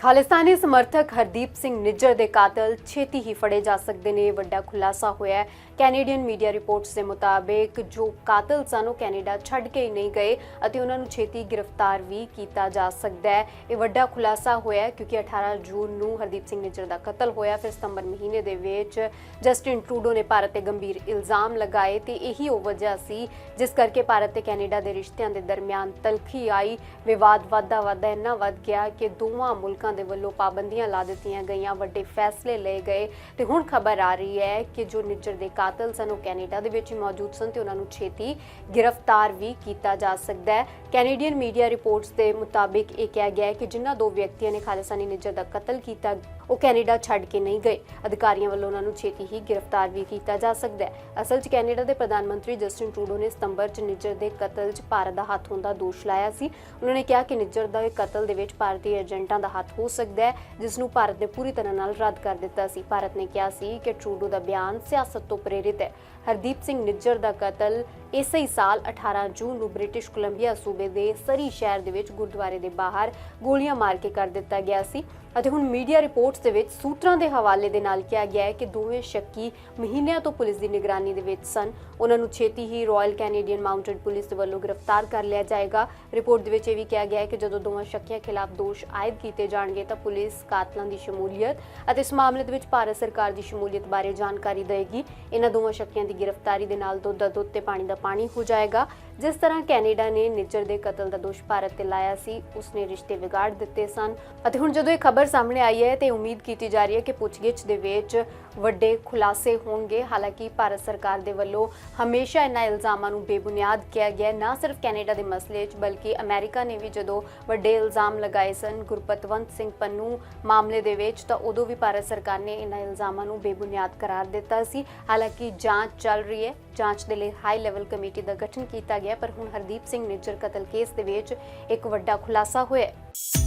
ਖਾਲਿਸਤਾਨੀ ਸਮਰਥਕ ਹਰਦੀਪ ਸਿੰਘ ਨਿੱਜਰ ਦੇ ਕਾਤਲ ਛੇਤੀ ਹੀ ਫੜੇ ਜਾ ਸਕਦੇ ਨੇ, ਵੱਡਾ ਖੁਲਾਸਾ ਹੋਇਆ ਕੈਨੇਡੀਅਨ ਮੀਡੀਆ ਰਿਪੋਰਟਸ ਦੇ ਮੁਤਾਬਿਕ ਜੋ ਕਾਤਲ ਸਨ, ਉਹ ਕੈਨੇਡਾ ਛੱਡ ਕੇ ਹੀ ਨਹੀਂ ਗਏ ਅਤੇ ਉਹਨਾਂ ਨੂੰ ਛੇਤੀ ਗ੍ਰਿਫਤਾਰ ਵੀ ਕੀਤਾ ਜਾ ਸਕਦਾ ਹੈ। ਇਹ ਵੱਡਾ ਖੁਲਾਸਾ ਹੋਇਆ ਕਿਉਂਕਿ 18 ਜੂਨ ਨੂੰ ਹਰਦੀਪ ਸਿੰਘ ਨਿੱਜਰ ਦਾ ਕਤਲ ਹੋਇਆ। ਫਿਰ ਸਤੰਬਰ ਮਹੀਨੇ ਦੇ ਵਿੱਚ ਜਸਟਿਨ ਟਰੂਡੋ ਨੇ ਭਾਰਤ ਤੇ ਗੰਭੀਰ ਇਲਜ਼ਾਮ ਲਗਾਏ ਤੇ ਇਹੀ ਉਹ ਵਜ੍ਹਾ ਸੀ ਜਿਸ ਕਰਕੇ ਭਾਰਤ ਤੇ ਕੈਨੇਡਾ ਦੇ ਰਿਸ਼ਤਿਆਂ ਦੇ ਦਰਮਿਆਨ ਤਲਖੀ ਆਈ। ਵਿਵਾਦ ਵਾਧਾ ਵਾਧਾ ਇੰਨਾ ਵੱਧ ਗਿਆ ਕਿ ਦੋਵਾਂ ਮੁਲਕਾਂ ਦੇ ਵੱਲੋਂ ਪਾਬੰਦੀਆਂ ਲਾ ਦਿੱਤੀਆਂ ਗਈਆਂ, ਵੱਡੇ ਫੈਸਲੇ ਲਏ ਗਏ ਤੇ ਹੁਣ ਖਬਰ ਆ ਰਹੀ ਹੈ ਕਿ ਜੋ ਨਿੱਜਰ ਦੇ ਕਾਤਲ ਸਨ, ਉਹ ਕੈਨੇਡਾ ਦੇ ਵਿੱਚ ਮੌਜੂਦ ਸਨ ਤੇ ਉਹਨਾਂ ਨੂੰ ਛੇਤੀ ਗ੍ਰਿਫਤਾਰ ਵੀ ਕੀਤਾ ਜਾ ਸਕਦਾ ਹੈ। ਕੈਨੇਡੀਅਨ ਮੀਡੀਆ ਰਿਪੋਰਟਸ ਦੇ ਮੁਤਾਬਿਕ ਇਹ ਕਿਹਾ ਗਿਆ ਹੈ ਕਿ ਜਿਨ੍ਹਾਂ ਦੋ ਵਿਅਕਤੀਆਂ ਨੇ ਖਾਲਿਸਤਾਨੀ ਨਿੱਜਰ ਦਾ ਕਤਲ ਕੀਤਾ, ਉਹ ਕੈਨੇਡਾ ਛੱਡ ਕੇ ਨਹੀਂ ਗਏ। ਅਧਿਕਾਰੀਆਂ ਵੱਲੋਂ ਉਹਨਾਂ ਨੂੰ ਛੇਤੀ ਹੀ ਗ੍ਰਿਫਤਾਰ ਵੀ ਕੀਤਾ ਜਾ ਸਕਦਾ ਹੈ। ਅਸਲ 'ਚ ਕੈਨੇਡਾ ਦੇ ਪ੍ਰਧਾਨ ਮੰਤਰੀ ਜਸਟਿਨ ਟਰੂਡੋ ਨੇ ਸਤੰਬਰ 'ਚ ਨਿੱਜਰ ਦੇ ਕਤਲ 'ਚ ਭਾਰਤ ਦਾ ਹੱਥ ਹੋਣ ਦਾ ਦੋਸ਼ ਲਾਇਆ ਸੀ। ਉਹਨਾਂ ਨੇ ਕਿਹਾ ਕਿ ਨਿੱਜਰ ਦਾ ਕਤਲ ਦੇ ਵਿੱਚ ਭਾਰਤੀ ਏਜੰਟਾਂ ਦਾ ਹੱਥ ਹੋ ਸਕਦਾ ਹੈ ਜਿਸ ਨੂੰ ਭਾਰਤ ਨੇ ਪੂਰੀ ਤਰ੍ਹਾਂ ਨਾਲ ਰੱਦ ਕਰ ਦਿੱਤਾ ਸੀ। ਭਾਰਤ ਨੇ ਕਿਹਾ ਸੀ ਕਿ ਟਰੂਡੋ ਦਾ ਬਿਆਨ ਸਿਆਸਤ ਤੋਂ ਪ੍ਰੇਰਿਤ ਹੈ। ਹਰਦੀਪ ਸਿੰਘ ਨਿੱਜਰ ਦਾ ਕਤਲ ਇਸੇ ਹੀ ਸਾਲ 18 ਜੂਨ ਨੂੰ ਬ੍ਰਿਟਿਸ਼ ਕੋਲੰਬੀਆ ਸੂਬੇ ਦੇ ਸਰੀ ਸ਼ਹਿਰ ਦੇ ਵਿੱਚ ਗੁਰਦੁਆਰੇ ਦੇ ਬਾਹਰ ਗੋਲੀਆਂ ਮਾਰ ਕੇ ਕਰ ਦਿੱਤਾ ਗਿਆ ਸੀ। ਅਤੇ ਹੁਣ ਮੀਡੀਆ ਰਿਪੋਰਟਸ ਦੇ ਵਿੱਚ ਸੂਤਰਾਂ ਦੇ ਹਵਾਲੇ ਦੇ ਨਾਲ ਕਿਹਾ ਗਿਆ ਹੈ ਕਿ ਦੋਵੇਂ ਸ਼ੱਕੀ ਮਹੀਨਿਆਂ ਤੋਂ ਪੁਲਿਸ ਦੀ ਨਿਗਰਾਨੀ ਦੇ ਵਿੱਚ ਸਨ। ਉਹਨਾਂ ਨੂੰ ਛੇਤੀ ਹੀ ਰਾਇਲ ਕੈਨੇਡੀਅਨ ਮਾਊਂਟਡ ਪੁਲਿਸ ਦੇ ਵੱਲੋਂ ਗ੍ਰਿਫਤਾਰ ਕਰ ਲਿਆ ਜਾਏਗਾ। ਰਿਪੋਰਟ ਦੇ ਵਿੱਚ ਇਹ ਵੀ ਕਿਹਾ ਗਿਆ ਹੈ ਕਿ ਜਦੋਂ ਦੋਵਾਂ ਸ਼ੱਕੀਆਂ ਖਿਲਾਫ ਦੋਸ਼ ਆਇਦ ਕੀਤੇ ਜਾਣਗੇ ਤਾਂ ਪੁਲਿਸ ਕਾਤਲਾਂ ਦੀ ਸ਼ਮੂਲੀਅਤ ਅਤੇ ਇਸ ਮਾਮਲੇ ਦੇ ਵਿੱਚ ਭਾਰਤ ਸਰਕਾਰ ਦੀ ਸ਼ਮੂਲੀਅਤ ਬਾਰੇ ਜਾਣਕਾਰੀ ਦੇਵੇਗੀ। ਇਹਨਾਂ ਦੋਵਾਂ ਸ਼ੱਕੀਆਂ ਦੀ ਗ੍ਰਿਫਤਾਰੀ ਦੇ ਨਾਲ ਦੁੱਧ ਦਾ ਦੁੱਧ ਤੇ ਪਾਣੀ ਦਾ ਪਾਣੀ ਹੋ ਜਾਏਗਾ। ਜਿਸ ਤਰ੍ਹਾਂ ਕੈਨੇਡਾ ਨੇ ਨਿੱਜਰ ਦੇ ਕਤਲ ਦਾ ਦੋਸ਼ ਭਾਰਤ ਤੇ ਲਾਇਆ ਸੀ, ਉਸਨੇ ਰਿਸ਼ਤੇ ਵਿਗਾੜ ਦਿੱਤੇ ਸਨ। ਅਤੇ ਹੁਣ ਜਦੋਂ ਇਹ ਖਬਰ ਸਾਹਮਣੇ ਆਈ ਹੈ ਤੇ ਉਮੀਦ ਕੀਤੀ ਜਾ ਰਹੀ ਹੈ ਕਿ ਪੁੱਛਗਿੱਛ ਦੇ ਵਿੱਚ ਵੱਡੇ ਖੁਲਾਸੇ ਹੋਣਗੇ। ਹਾਲਾਂਕਿ ਭਾਰਤ ਸਰਕਾਰ ਦੇ ਵੱਲੋਂ ਹਮੇਸ਼ਾ ਇਹਨਾਂ ਇਲਜ਼ਾਮਾਂ ਨੂੰ ਬੇਬੁਨਿਆਦ ਕਿਹਾ ਗਿਆ ਨਾ ਸਿਰਫ ਕੈਨੇਡਾ ਦੇ ਮਸਲੇ 'ਚ, ਬਲਕਿ ਅਮਰੀਕਾ ਨੇ ਵੀ ਜਦੋਂ ਵੱਡੇ ਇਲਜ਼ਾਮ ਲਗਾਏ ਸਨ ਗੁਰਪਤਵੰਤ ਸਿੰਘ ਪੰਨੂ ਮਾਮਲੇ ਦੇ ਵਿੱਚ, ਤਾਂ ਉਦੋਂ ਵੀ ਭਾਰਤ ਸਰਕਾਰ ਨੇ ਇਹਨਾਂ ਇਲਜ਼ਾਮਾਂ ਨੂੰ ਬੇਬੁਨਿਆਦ ਕਰਾਰ ਦਿੱਤਾ ਸੀ। ਹਾਲਾਂਕਿ ਜਾਂਚ ਚੱਲ ਰਹੀ ਹੈ। ਜਾਂਚ ਦੇ ਲਈ ਹਾਈ ਲੈਵਲ ਕਮੇਟੀ ਦਾ ਗਠਨ ਕੀਤਾ ਗਿਆ, ਪਰ ਹੁਣ ਹਰਦੀਪ ਸਿੰਘ ਨਿੱਜਰ ਕਤਲ ਕੇਸ ਦੇ ਵਿੱਚ ਇੱਕ ਵੱਡਾ ਖੁਲਾਸਾ ਹੋਇਆ ਹੈ।